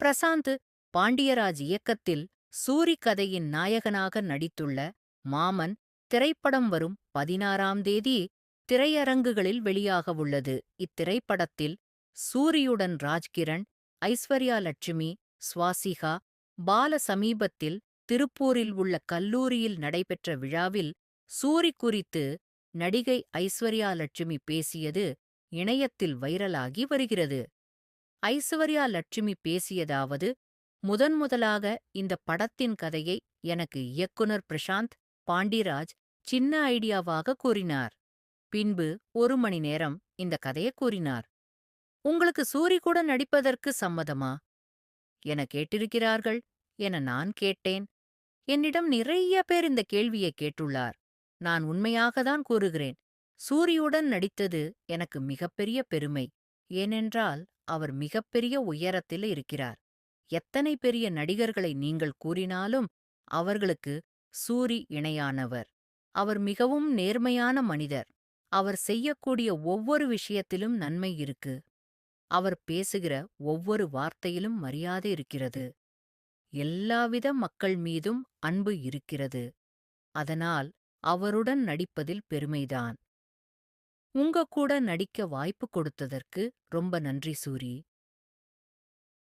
பிரசாந்த் பாண்டியராஜ் இயக்கத்தில் சூரி கதையின் நாயகனாக நடித்துள்ள மாமன் திரைப்படம் வரும் பதினாறாம் தேதி திரையரங்குகளில் வெளியாகவுள்ளது இத்திரைப்படத்தில் சூரியுடன் ராஜ்கிரண் ஐஸ்வர்யா லட்சுமி சுவாசிகா பால சமீபத்தில் திருப்பூரில் உள்ள கல்லூரியில் நடைபெற்ற விழாவில் சூரி குறித்து நடிகை ஐஸ்வர்யா லட்சுமி பேசியது இணையத்தில் வைரலாகி வருகிறது. ஐஸ்வர்யா லட்சுமி பேசியதாவது முதன் முதலாக இந்த படத்தின் கதையை எனக்கு இயக்குனர் பிரசாந்த் பாண்டிராஜ் சின்ன ஐடியாவாக கூறினார். பின்பு ஒரு மணி நேரம் இந்த கதையை கூறினார். உங்களுக்கு சூரி கூட நடிப்பதற்கு சம்மதமா? என கேட்டிருக்கிறார்கள். என நான் கேட்டேன். என்னிடம் நிறைய பேர் இந்த கேள்வியை கேட்டுள்ளார். நான் உண்மையாகத்தான் கூறுகிறேன். சூரியுடன் நடித்தது எனக்கு மிகப்பெரிய பெருமை. ஏனென்றால் அவர் மிகப்பெரிய உயரத்தில் இருக்கிறார். எத்தனை பெரிய நடிகர்களை நீங்கள் கூறினாலும் அவர்களுக்கு சூரி இணையானவர். அவர் மிகவும் நேர்மையான மனிதர். அவர் செய்யக்கூடிய ஒவ்வொரு விஷயத்திலும் நன்மை இருக்கு. அவர் பேசுகிற ஒவ்வொரு வார்த்தையிலும் மரியாதை இருக்கிறது. எல்லாவித மக்கள் மீதும் அன்பு இருக்கிறது. அதனால் அவருடன் நடிப்பதில் பெருமைதான். உங்க கூட நடிக்க வாய்ப்பு கொடுத்ததற்கு ரொம்ப நன்றி சூரி.